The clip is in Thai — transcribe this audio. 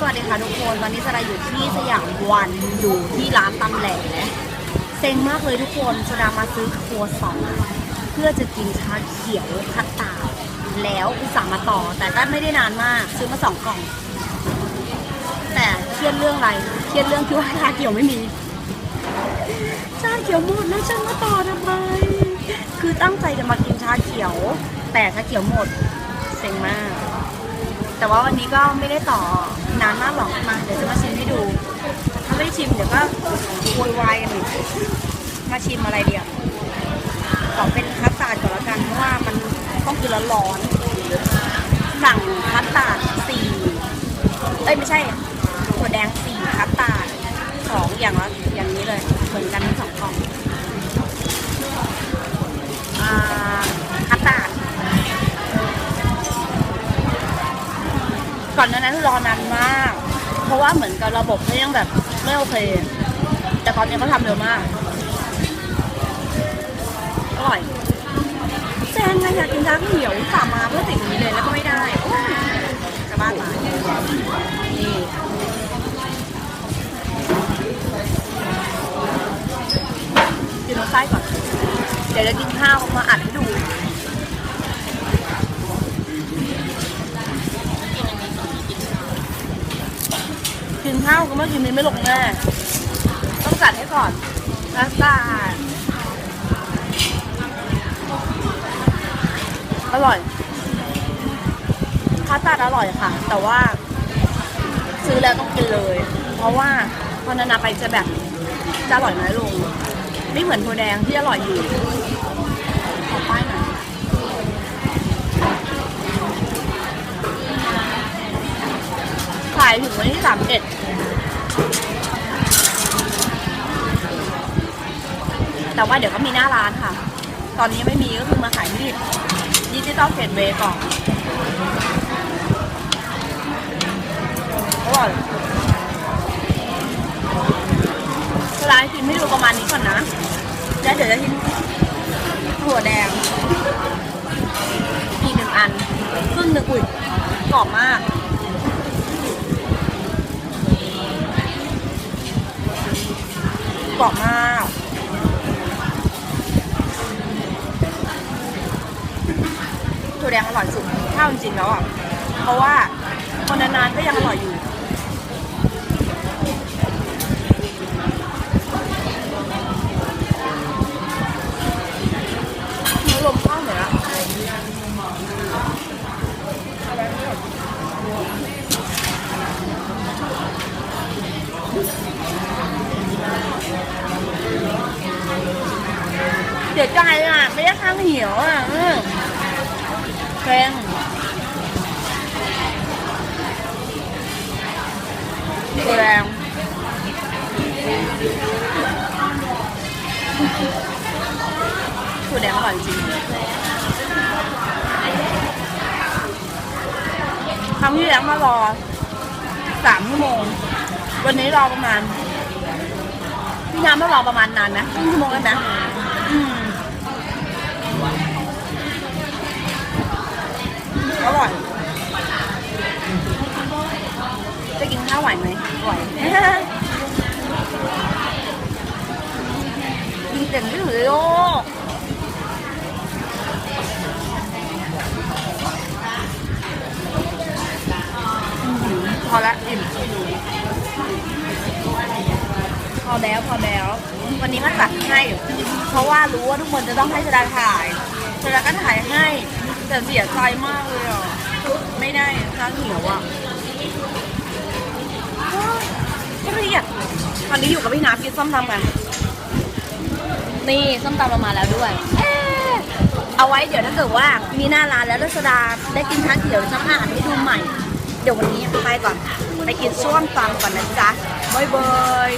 สวัสดีค่ะทุกคน ตอนนี้สดาอยู่ที่สยามวันอยู่ที่ร้านตำแหลเซ็งมากเลยทุกคนสดามาซื้อครัวซองเพื่อจะกินชาเขียวคัตตาแล้วอุตส่าห์มาต่อ แต่ก็ไม่ได้นานมากซื้อมาสองกล่อง แต่เครียดเรื่องอะไรเครียดเรื่องที่ว่าชาเขียวไม่มีชาเขียวหมดแล้วฉันมาต่อทำไมคือตั้งใจจะมากินชาเขียว แต่ชาเขียวหมดเซ็งมาก แต่ว่าวันนี้ก็ไม่ได้ต่อนานมากหรอกมาเดี๋ยวจะมาชิมให้ดู ถ้าไม่ได้ชิมเดี๋ยวก็โวยวายกันอีกมาชิมอะไรเดียวขอเป็นคัสตาร์ดก่อนละกันเพราะว่ามันต้องกินร้อนๆสั่งคัสตาร์ดสี่เอ้ยไม่ใช่ถั่วแดงสี่คัสตาร์ดสองอย่างละอย่างนี้เลยเหมือนกัน ก่อนหนานั้นรอนานมาก เพราะว่าเหมือนกับระบบเขายังแบบไม่โอเค แต่ตอนนี้เขาทำเร็วมาก อร่อยแจงไงอยากกินชาเขียวสามาเพื่อสิ่งนี้เลยแล้วก็ไม่ได้โอ้ยจะบ้าตายนี่กินน้ำไส้ก่อน เดี๋ยวจะกินข้าวมาอัดให้ดู ข้าวก็ไม่กินนี้ไม่ลงแน่ต้องจัดให้ก่อนพาสต้าอร่อยพาสต้าอร่อยค่ะ แต่ว่า ซื้อแล้วต้องกินเลย เพราะว่าพอนานาไปจะแบบจะอร่อยน้อยลงไม่เหมือนโพแดงที่อร่อยอยู่ ขอป้ายหน่อย ขายถึงวันที่สามเอ็ดแต่ว่าเดี๋ยวก็มีหน้าร้านค่ะ ตอนนี้ไม่มีก็คือมาขายที่ดิจิตอลเกตเวย์ก่อนอร่อยร้านกินให้ดูประมาณนี้ก่อนนะ แล้วเดี๋ยวจะทิ้งถั่วแดง อีกหนึ่งอันครึ่งหนึ่งอุ่ยกรอบมาก กรอบมากถั่วแดงอร่อยสุดถ้าวจริงๆแล้วอะ เพราะว่าคนนานๆก็ยังอร่อยอยู่ สียใจอะไม่ได้ข้างเหี่ยวอะอืมแพงแรงถั่วแดงอร่อยจริงครั้งที่แล้วมารอสามชั่วโมง วันนี้รอประมาณ พี่น้ำมารอประมาณนานนะครึ่งชั่วโมงแล้วนะ ข้าวไหวไหมไหวกินเต็มที่เลยโอ้พอละอิ่มพอแล้วพอแล้ว วันนี้มาตัดให้ เพราะว่ารู้ว่าทุกคนจะต้องให้ชดาถ่ายชดาก็ถ่ายให้ แต่เสียใจมากเลยอะ ไม่ได้ร้านเหนียวอะ ก็เครียดตอนนี้อยู่กับพี่น้ำกินส้มตำกัน นี่ส้มตำเรามาแล้วด้วย เอ๊ะเอาไว้เดี๋ยวถ้าเกิดว่ามีหน้าร้านแล้วรัชดาได้กินชาเขียวจะมาอ่านให้ดูใหม่ เดี๋ยววันนี้ไปก่อน ไปกินส้มตำก่อนนะจ๊ะบายบาย